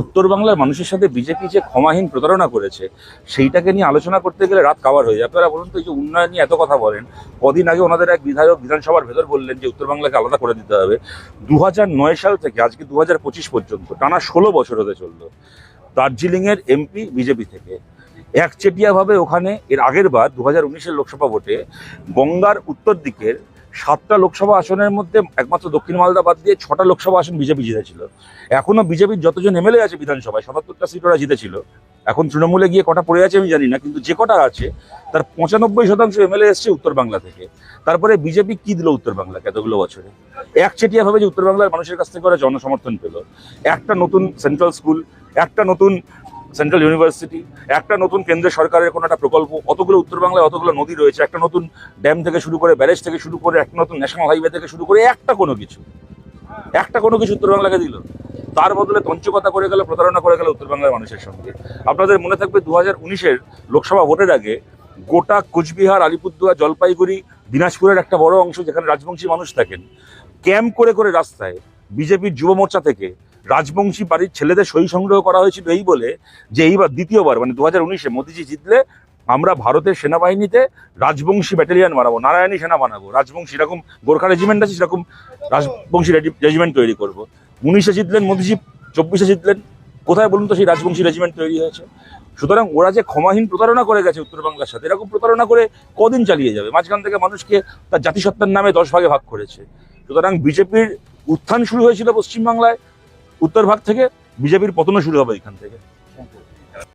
উত্তর বাংলার মানুষের সাথে বিজেপি যে ক্ষমাহীন প্রতারণা করেছে, সেইটাকে নিয়ে আলোচনা করতে গেলে রাত কাবার হয়ে যায়। আপনারা বলুন তো, এই যে উন্নয়ন নিয়ে এত কথা বলেন, কদিন আগে ওনাদের এক বিধায়ক বিধানসভার ভেতর বললেন যে উত্তর বাংলাকে আলাদা করে দিতে হবে। দু সাল থেকে, আজকে দু পর্যন্ত, টানা ষোলো বছর হতে চলল। দার্জিলিংয়ের এমপি বিজেপি থেকে। একচেটিয়াভাবে ওখানে, এর আগের বার দু হাজার উনিশের লোকসভা ভোটে গঙ্গার উত্তর দিকের সাতটা লোকসভা আসনের মধ্যে একমাত্র দক্ষিণ মালদা বাদ দিয়ে ছটা লোকসভা আসন বিজেপি জিতেছিল। এখনও বিজেপির যতজন এমএলএ আছে বিধানসভায়, সাতাত্তরটা সিট ওরা জিতেছিল। এখন তৃণমূলে গিয়ে কটা পড়ে আছে আমি জানি না, কিন্তু যে কটা আছে, তার পঁচানব্বই শতাংশ এমএলএ এসছে উত্তর বাংলা থেকে। তারপরে বিজেপি কি দিল উত্তর বাংলাকে এতগুলো বছরে? একচেটিয়াভাবে যে উত্তর বাংলার মানুষের কাছ থেকে ওরা জনসমর্থন পেল। একটা নতুন সেন্ট্রাল স্কুল, একটা নতুন সেন্ট্রাল ইউনিভার্সিটি, একটা নতুন কেন্দ্র সরকারের কোনো একটা প্রকল্প, অতগুলো উত্তর বাংলায় অতগুলো নদী রয়েছে, একটা নতুন ড্যাম থেকে শুরু করে, ব্যারেজ থেকে শুরু করে, একটা নতুন ন্যাশনাল হাইওয়ে থেকে শুরু করে, একটা কোনো কিছু। একটা কোনো কিছু উত্তর বাংলাকে দিল। তার বদলে তঞ্চকতা করে গেল, প্রতারণা করে গেল উত্তর বাংলার মানুষের সঙ্গে। আপনাদের মনে থাকবে দু হাজার লোকসভা ভোটের আগে গোটা কোচবিহার, আলিপুরদুয়ার, জলপাইগুড়ি, দিনাজপুরের একটা বড় অংশ যেখানে রাজবংশী মানুষ থাকেন, ক্যাম্প করে করে রাস্তায় বিজেপির যুব মোর্চা থেকে রাজবংশী বাড়ির ছেলেদের সই সংগ্রহ করা হয়েছিল এই বলে যে এইবার দ্বিতীয়বার মানে দু হাজার উনিশে মোদিজি জিতলে আমরা ভারতের সেনাবাহিনীতে রাজবংশী ব্যাটালিয়ন বানাবো, নারায়ণী সেনা বানাবো। রাজবংশী এরকম গোর্খা রেজিমেন্ট আছে, সেরকম রাজবংশী রেজিমেন্ট তৈরি করব। উনিশে জিতলেন মোদিজি, চব্বিশে জিতলেন। কোথায় বলুন তো সেই রাজবংশী রেজিমেন্ট তৈরি হয়েছে? সুতরাং ওরা যে ক্ষমাহীন প্রতারণা করে গেছে উত্তর বাংলার সাথে, এরকম প্রতারণা করে কদিন চালিয়ে যাবে? মাঝখান থেকে মানুষকে তার জাতিসত্তার নামে দশ ভাগে ভাগ করেছে। সুতরাং বিজেপির উত্থান শুরু হয়েছিল পশ্চিমবাংলায় উত্তর ভাগ থেকে বিজেপির পতনও শুরু হবে এখান থেকে।